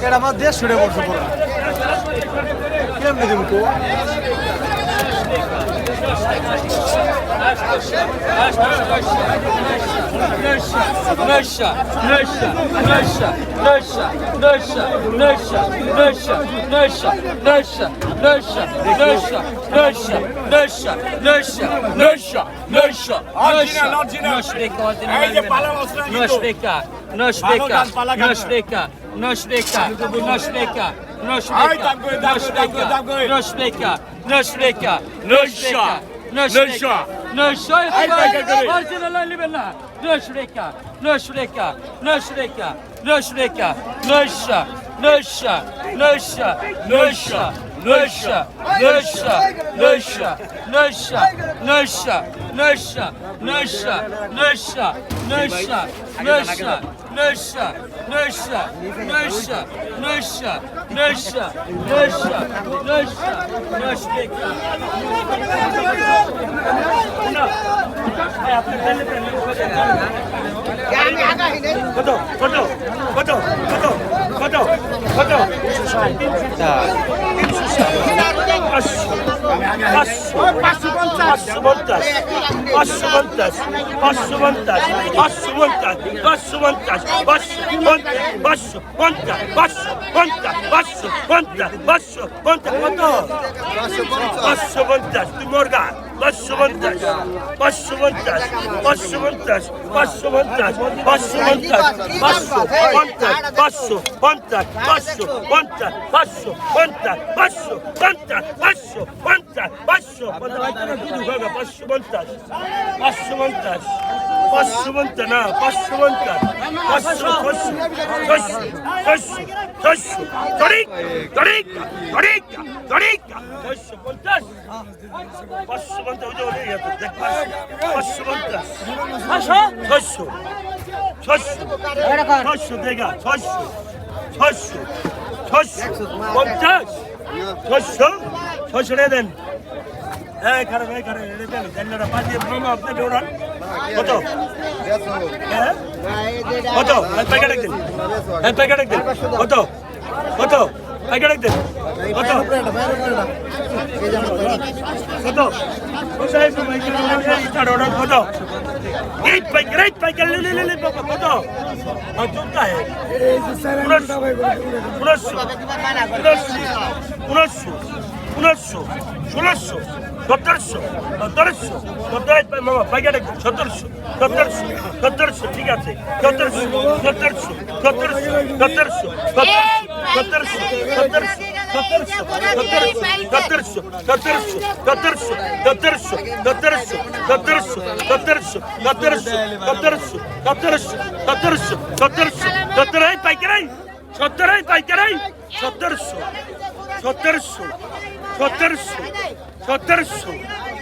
এটা আমার দেশ ছুড়ে পড়ছে পুরো কেমনি দেবো নশবেকা নশবেকা নশবেকা নশবেকা নশবেকা নৈশা নৈশা নৈশা নৈশা নৈশা Nöşşa, nöşşa, nöşşa, nöşşa, nöşşa, nöşşa, nöşşa, nöşbek. কত কত কত কত কত কত তিনশো ষাট তিনশো ষাট পাঁচশো পাঁচশো পঞ্চাশ পাঁচশো পঞ্চাশ পাঁচশো পঞ্চাশ পাঁচশো পঞ্চাশ পাঁচশো পঞ্চাশ পাঁচশো পঞ্চাশ পাঁচশো পঞ্চাশ পাঁচশো পঞ্চাশ পাঁচশো পঞ্চাশ কত পাঁচশো পঞ্চাশ তুই মোরগা পাঁচশো পঞ্চাশ পাঁচশো পঞ্চাশ পাঁচশো পঞ্চাশ পাঁচশো পঞ্চাশ পাঁচশো পঞ্চাশ পাঁচশো পঞ্চাশ পাঁচশো পঞ্চাশ পাঁচশো পঞ্চাশ পাঁচশো পঞ্চাশ পাঁচশো পঞ্চাশ পাঁচশো পঞ্চাশ পাঁচশো পঞ্চাশ পাঁচশো পঞ্চাশ পাঁচশো পঞ্চাশ পাঁচশো পঞ্চাশ না পাঁচশো পঞ্চাশ পাঁচশো ছশো ছশো ছশো ছশো তরিক তরিক তরিক তরিক ছশো পঞ্চাশ পাঁচশো ছয়শো পঞ্চাশ। ছয়শো। ছয়শো। দেখা ছয়শো। ছয়শো। ছয়শো। দেন। হ্যাঁ খারাপ হ্যাঁ খারাপ রে কত? কত? হ্যাঁ প্যাকেট একদিন হ্যাঁ কত? কত? প্যাকেট একদিন কত কত কত এই বাইক রাইট বাইকের লে লে লে লে, বাবা কত আর জুতা হে। উনশো সতেরোশো সতেরোশো সতেরো মামা বাইকের একদম সতেরোশো সতেরোশো সতেরোশো ঠিক আছে সতেরোশো সতেরোশো সতেরোশো সতেরোশো সতেরোশো সতেরোশো সতেরোশো সতেরোশো সতেরোশো সতেরোশো সতেরোশো সতেরোশো সতেরোশো সতেরোশো সতেরোশো সতেরোশো সতেরোশো সতেরোশো সতেরোশো সতেরো পাইকারাই সতেরো পাইকারাই সতেরোশো সতেরোশো সতেরোশো সতেরোশো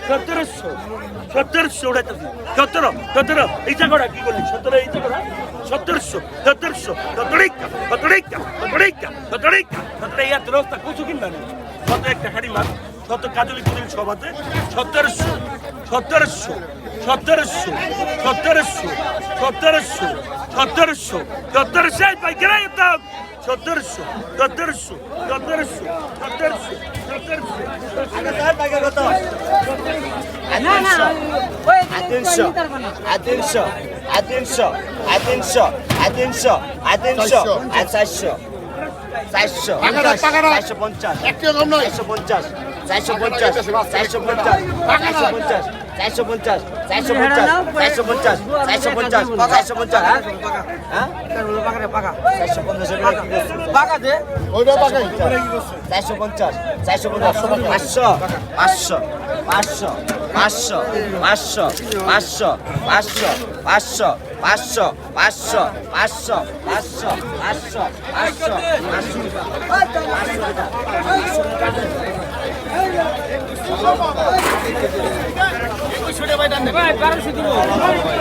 সতেরোশো সতেরোশো ওটা সতেরো সতেরো এইটা করা কি করলি সতেরো এইটা করা সতেরোশো সতেরোশো সতেরিকা সতেরিকা সতেরিকা সতেরিকা সতেরো এই এত রাস্তা কচু কিনবা না শত একটা খাড়ি মাছ শত কাজলি কুজলি সব আছে? সতেরোশো সতেরোশো সতেরোশো সতেরোশো সতেরোশো সতেরোশো সতেরোশো পাইকারি দাম। সতেরোশো সতেরোশো সতেরোশো সতেরোশো সতেরোশো তিনশো তিনশো তিনশো তিনশো তিনশো চারশো। চারশো। চারশো পঞ্চাশ। একশো পঞ্চাশ। চারশো পঞ্চাশ। চারশো পঞ্চাশ। চারশো পঞ্চাশ। চারশো পঞ্চাশ চারশো পঞ্চাশ চারশো পঞ্চাশ চারশো পঞ্চাশ চারশো পঞ্চাশ হ্যাঁ চারশো পঞ্চাশ চারশো পঞ্চাশ চারশো পঞ্চাশ পাঁচশো পাঁচশো পাঁচশো পাঁচশো পাঁচশো পাঁচশো পাঁচশো পাঁচশো পাঁচশো পাঁচশো পাঁচশো পাঁচশো পাঁচশো পাঁচশো পাঁচশো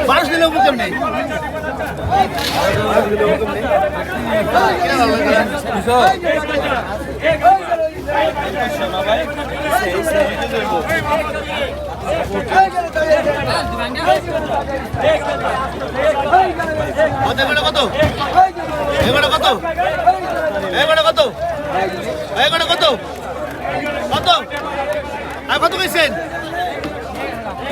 বারোশো দিলে হুকুম নেই কত এগারো কত এগারো কত এগারো কত কত আর কত গেছেন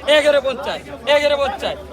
এগারো পঞ্চাশ এগারো পঞ্চাশ